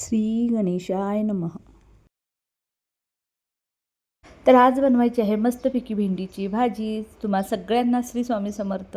श्री गणेशाय नमः. तर आज बनवायची आहे मस्तपैकी भेंडीची भाजी. तुम्हा सगळ्यांना श्री स्वामी समर्थ.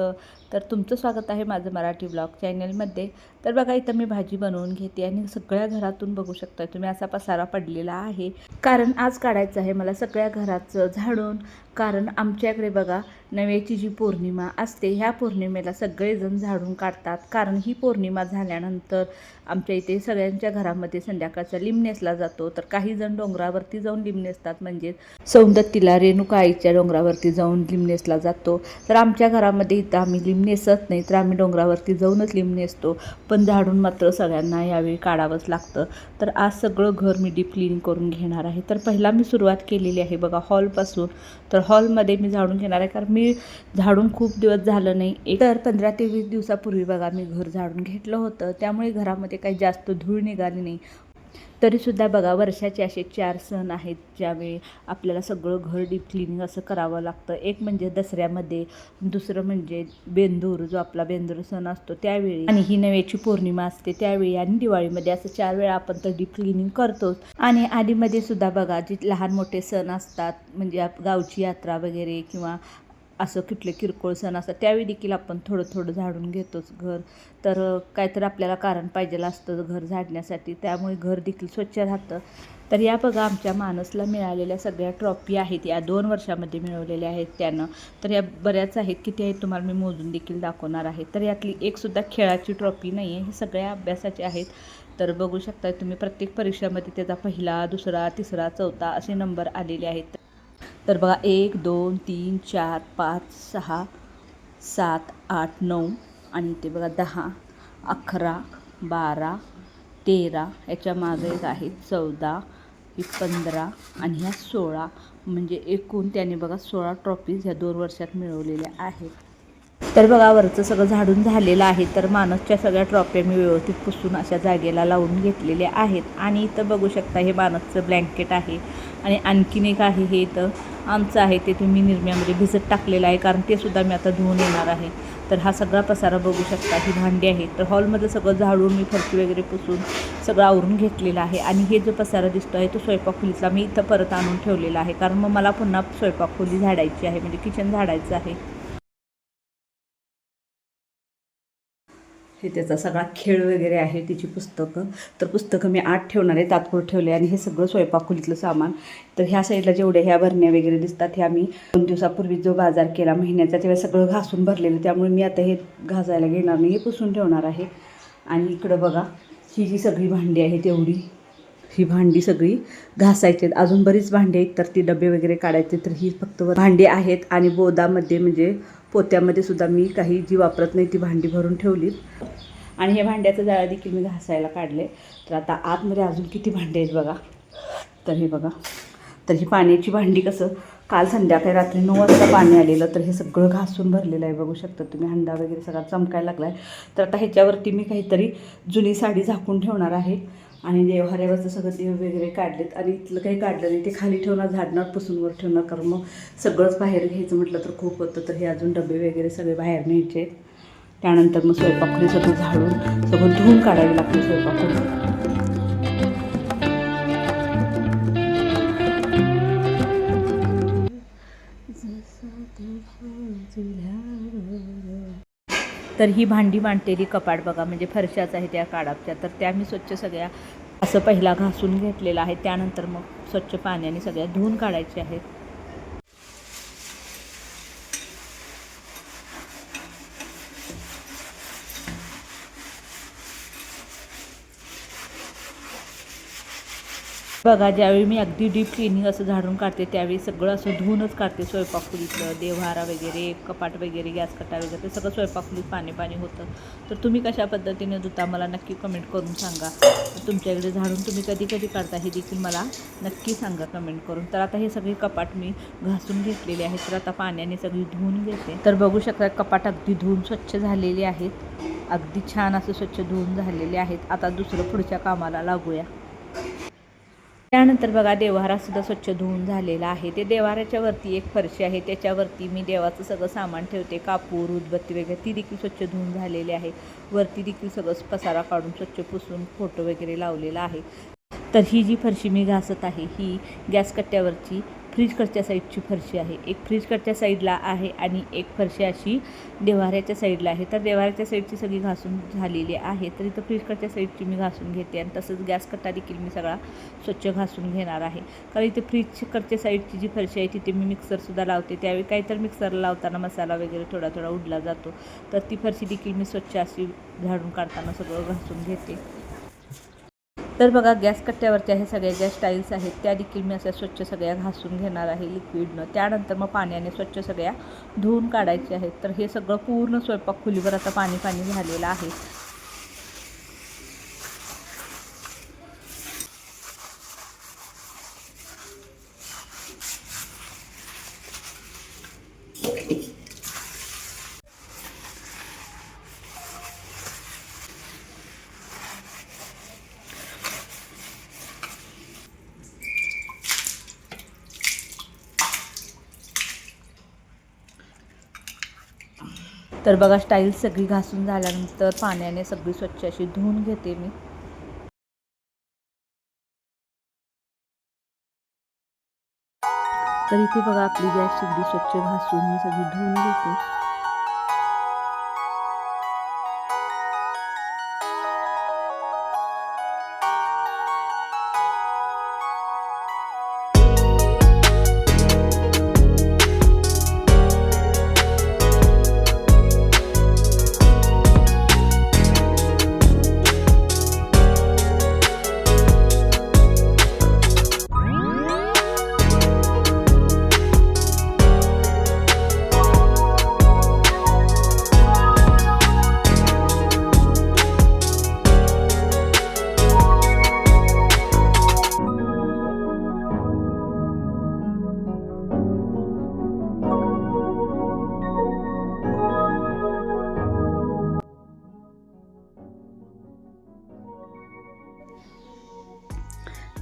तर तुमचं स्वागत आहे माझं मराठी ब्लॉग चॅनलमध्ये. तर बघा इथं मी भाजी बनवून घेते आणि सगळ्या घरातून बघू शकता तुम्ही असा पसारा पडलेला आहे. कारण आज काढायचं आहे मला सगळ्या घराचं झाडून. कारण आमच्याकडे बघा नव्याची जी पौर्णिमा असते ह्या पौर्णिमेला सगळेजण झाडून काढतात. कारण ही पौर्णिमा झाल्यानंतर आमच्या इथे सगळ्यांच्या घरामध्ये संध्याकाळचा लिमनेसला जातो. तर काही जण डोंगरावरती जाऊन लिंब नेसतात. म्हणजे सौंदत्तीला रेणुका आईच्या डोंगरावरती जाऊन लिमनेसला जातो. तर आमच्या घरामध्ये इथं आम्ही लिंब नेसत नाही तर आम्ही डोंगरावरती जाऊनच लिंब नेसतो. पण झाडून मात्र सगळ्यांना यावेळी काढावंच लागतं. तर आज सगळं घर मी डीप क्लीन करून घेणार आहे. तर पहिला मी सुरुवात केलेली आहे बघा हॉलपासून. तर हॉलमध्ये मी झाडून घेणार आहे कारण मी झाडून खूप दिवस झालं नाही. एक तर पंधरा ते वीस दिवसापूर्वी बघा मी घर झाडून घेतलं होतं. त्यामुळे घरामध्ये काही जास्त धूळ निघाली नाही. तरीसुद्धा बघा वर्षाचे असे चार सण आहेत ज्यावेळी आपल्याला सगळं घर डीप क्लिनिंग असं करावं लागतं. एक म्हणजे दसऱ्यामध्ये दुसरं म्हणजे बेंदूर जो आपला बेंदूर सण असतो त्यावेळी. आणि ही नव्याची पौर्णिमा असते त्यावेळी आणि दिवाळीमध्ये असं चार वेळा आपण तर डीप क्लिनिंग करतोच. आणि आधीमध्ये सुद्धा बघा जी लहान मोठे सण असतात म्हणजे आप- गावची यात्रा वगैरे किंवा असं कुठले किरकोळ सण असतात त्यावेळी देखील आपण थोडं थोडं झाडून घेतोच घर. तर काहीतरी आपल्याला कारण पाहिजेलं असतं घर झाडण्यासाठी त्यामुळे घर देखील स्वच्छ राहतं. तर या बघा आमच्या मानसला मिळालेल्या सगळ्या ट्रॉफी आहेत या दोन वर्षामध्ये मिळवलेल्या आहेत त्यानं. तर या बऱ्याच आहेत किती आहेत तुम्हाला मी मोजून देखील दाखवणार आहे. तर यातली एकसुद्धा खेळाची ट्रॉफी नाही आहे हे सगळ्या अभ्यासाचे आहेत. तर बघू शकता तुम्ही प्रत्येक परीक्षामध्ये त्याचा पहिला दुसरा तिसरा चौथा असे नंबर आलेले आहेत. तर बघा एक दोन तीन चार पाच सहा सात आठ नऊ आणि ते बघा दहा अकरा बारा तेरा याच्या मागे एक आहे चौदा ही पंधरा आणि ह्या सोळा. म्हणजे एकूण त्याने बघा सोळा ट्रॉफीज ह्या दोन वर्षात मिळवलेल्या आहेत. तर बघा वरचं सगळं झाडून झालेलं आहे तर मानसच्या सगळ्या ट्रॉफ्या मी व्यवस्थित पुसून अशा जागेला लावून घेतलेल्या आहेत. आणि इथं बघू शकता हे मानसचं ब्लँकेट आहे. आणि आणखीन एक आहे हे इथं आमचं आहे ते तुम्ही निरम्यामध्ये भिजत टाकलेलं आहे कारण ते सुद्धा मी आता धुवून येणार आहे. तर हा सगळा पसारा बघू शकता ही भांडी आहे. तर हॉलमधलं सगळं झाडून मी फरशी वगैरे पुसून सगळं आवरून घेतलेलं आहे. आणि हे जो पसारा दिसतो आहे तो स्वयंपाक खोलीचा मी इथं परत आणून ठेवलेला आहे. कारण मग मला पुन्हा स्वयंपाक खोली झाडायची आहे म्हणजे किचन झाडायचं आहे. हे त्याचा सगळा खेळ वगैरे आहे तिची पुस्तकं. तर पुस्तकं मी आठ ठेवणार आहे तात्पुर ठेवले आणि हे सगळं स्वयंपाकखोलीतलं सामान. तर ह्या साईडला जेवढ्या ह्या भरण्या वगैरे दिसतात ह्या आम्ही दोन दिवसापूर्वी जो बाजार केला महिन्याचा तेव्हा सगळं घासून भरलेलं. त्यामुळे मी आता हे घासायला घेणार नाही हे पुसून ठेवणार आहे. आणि इकडं बघा ही जी सगळी भांडी आहे तेवढी ही भांडी सगळी घासायची आहेत. अजून बरीच भांडी आहेत तर ती डबे वगैरे काढायचे तर ही फक्त भांडी आहेत आणि बोदामध्ये म्हणजे पोत्यामध्ये सुद्धा मी काही जी वापरत नाही ती भांडी भरून ठेवली आणि हे भांड्याचं जाळं देखील मी घासायला काढले. तर आता आतमध्ये अजून किती भांडी आहेत बघा. तर हे बघा. तर ही पाण्याची भांडी कसं काल संध्याकाळी रात्री नऊ वाजता पाणी आलेलं तर हे सगळं घासून भरलेलं आहे बघू शकता तुम्ही. हंडा वगैरे सगळा चमकायला लागला आहे तर आता ह्याच्यावरती मी काहीतरी जुनी साडी झाकून ठेवणार आहे. आणि देवहाऱ्यावरचं सगळं देव वगैरे काढलेत. आणि इथलं काही काढलं नाही. ते खाली ठेवणार झाडणार पुसूनवर ठेवणार. कारण मग सगळंच बाहेर घ्यायचं म्हटलं तर खूप होतं. तर हे अजून डबे वगैरे सगळे बाहेर न्यायचे आहेत त्यानंतर मग स्वयंपाकखोली सगळं झाडून सगळं धुवून काढावी लागते स्वयंपाकखोली तर ही भांडी मांडलेली कपाट बघा म्हणजे फरशाच आहे त्या काडापच्या तर त्या मी स्वच्छ सगळ्या असं पहिला घासून घेतलेलं आहे. त्यानंतर मग स्वच्छ पाण्याने सगळ्या धुवून काढायचे आहेत. बघा ज्यावेळी मी अगदी डीप क्लिनिंग असं झाडून काढते त्यावेळी सगळं असं धुवूनच काढते. स्वयंपाकखोलीतलं देवहारा वगैरे कपाट वगैरे गॅस कटा वगैरे ते सगळं स्वयंपाकखोलीत पाणी पाणी होतं. तर तुम्ही कशा पद्धतीने धुता मला नक्की कमेंट करून सांगा. तुमच्याकडे झाडून तुम्ही कधी कधी काढता हे देखील मला नक्की सांगा कमेंट करून. तर आता हे सगळे कपाट मी घासून घेतलेले आहेत. तर आता पाण्याने सगळी धुवून घेते. तर बघू शकता कपाट अगदी धुवून स्वच्छ झालेले आहेत. अगदी छान असं स्वच्छ धुवून झालेले आहेत. आता दुसरं पुढच्या कामाला लागूया. त्यानंतर बघा देवहारासुद्धा स्वच्छ धुवून झालेला आहे. ते देवाराच्या वरती एक फरशी आहे. त्याच्यावरती मी देवाचं सगळं सामान ठेवते. कापूर उदबत्ती वगैरे ती देखील स्वच्छ धुवून झालेली आहे. वरती देखील सगळं पसारा काढून स्वच्छ पुसून फोटो वगैरे लावलेला आहे. तर ही जी फरशी मी घासत आहे ही गॅस कट्ट्यावरची फ्रीजकडच्या साईडची फरशी आहे. एक फ्रीजकडच्या साईडला आहे आणि एक फरशी अशी देवाऱ्याच्या साईडला आहे. तर देवाऱ्याच्या साईडची सगळी घासून झालेली आहे. तर इथं फ्रीजकडच्या साईडची मी घासून घेते आणि तसंच गॅस कट्टा देखील मी सगळा स्वच्छ घासून घेणार आहे. कारण इथे फ्रीजकडच्या साईडची जी फरशी आहे तिथे मी मिक्सरसुद्धा लावते. त्यावेळी काहीतर मिक्सरला लावताना मसाला वगैरे थोडा थोडा उडला जातो. तर ती फरशी देखील मी स्वच्छ अशी झाडून काढताना सगळं घासून घेते. तर बघा गॅस कट्ट्यावरती हे सगळ्या ज्या स्टाईल्स आहेत त्या देखील मी अशा स्वच्छ सगळ्या घासून घेणार आहे लिक्विडनं त्यानंतर मग पाण्याने स्वच्छ सगळ्या धुवून काढायचे आहेत. तर हे सगळं पूर्ण स्वयंपाक खोलीवर आता पाणी पाणी झालेलं आहे. तर बघा स्टाईल सगळी घासून झाल्यानंतर पाण्याने सगळी स्वच्छ अशी धुवून घेते मी. तर इथे बघा आपली गॅस सगळी स्वच्छ घासून मी सगळी धुवून घेते.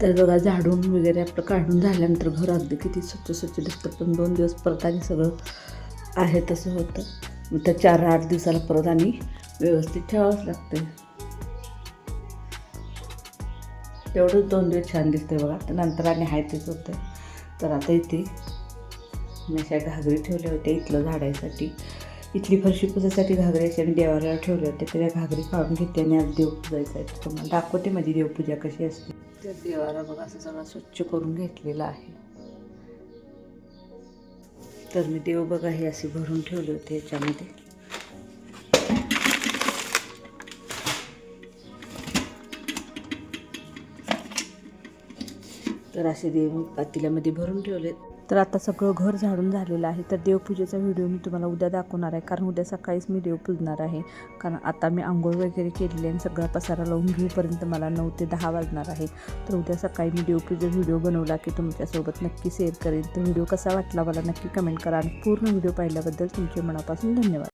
तर बघा झाडून वगैरे आपलं काढून झाल्यानंतर घर अगदी किती स्वच्छ स्वच्छ दिसतं पण दोन दिवस परत आणि सगळं आहे तसं होतं. मग त्या चार आठ दिवसाला परत आणि व्यवस्थित ठेवावंच लागतं तेवढंच दोन दिवस छान दिसतंय बघा. तर नंतर आणि आहे तेच होतं तर आता इथे मी अशा घागरी ठेवल्या होत्या इथलं झाडायसाठी. इथली फरशी पुजायसाठी घागरी अशी आणि देवाऱ्यावर ठेवले होते तर त्या घागरी काढून घेते आणि आज देव आहे. तुम्हाला दाखवते माझी देवपूजा कशी असते. त्या देवाला बघा असं सगळं स्वच्छ करून घेतलेलं आहे. तर मी देव बघा हे असे भरून ठेवले होते याच्यामध्ये. तर असे देव मी पातेल्यामध्ये भरून ठेवलेत. तर आता सगळं घर झाडून झालेलं आहे. तर देवपूजेचा व्हिडिओ मी तुम्हाला उद्या दाखवणार आहे. कारण उद्या सकाळीच मी देव पूजणार आहे. कारण आता मी आंघोळ वगैरे केलेली आणि सगळा पसारा लावून घेऊपर्यंत मला नऊ ते दहा वाजणार आहे. तर उद्या सकाळी मी देवपूजा व्हिडिओ बनवला की तुमच्यासोबत नक्की शेअर करेन. तर व्हिडिओ कसा वाटला मला नक्की कमेंट करा आणि पूर्ण व्हिडिओ पाहिल्याबद्दल तुमचे मनापासून धन्यवाद.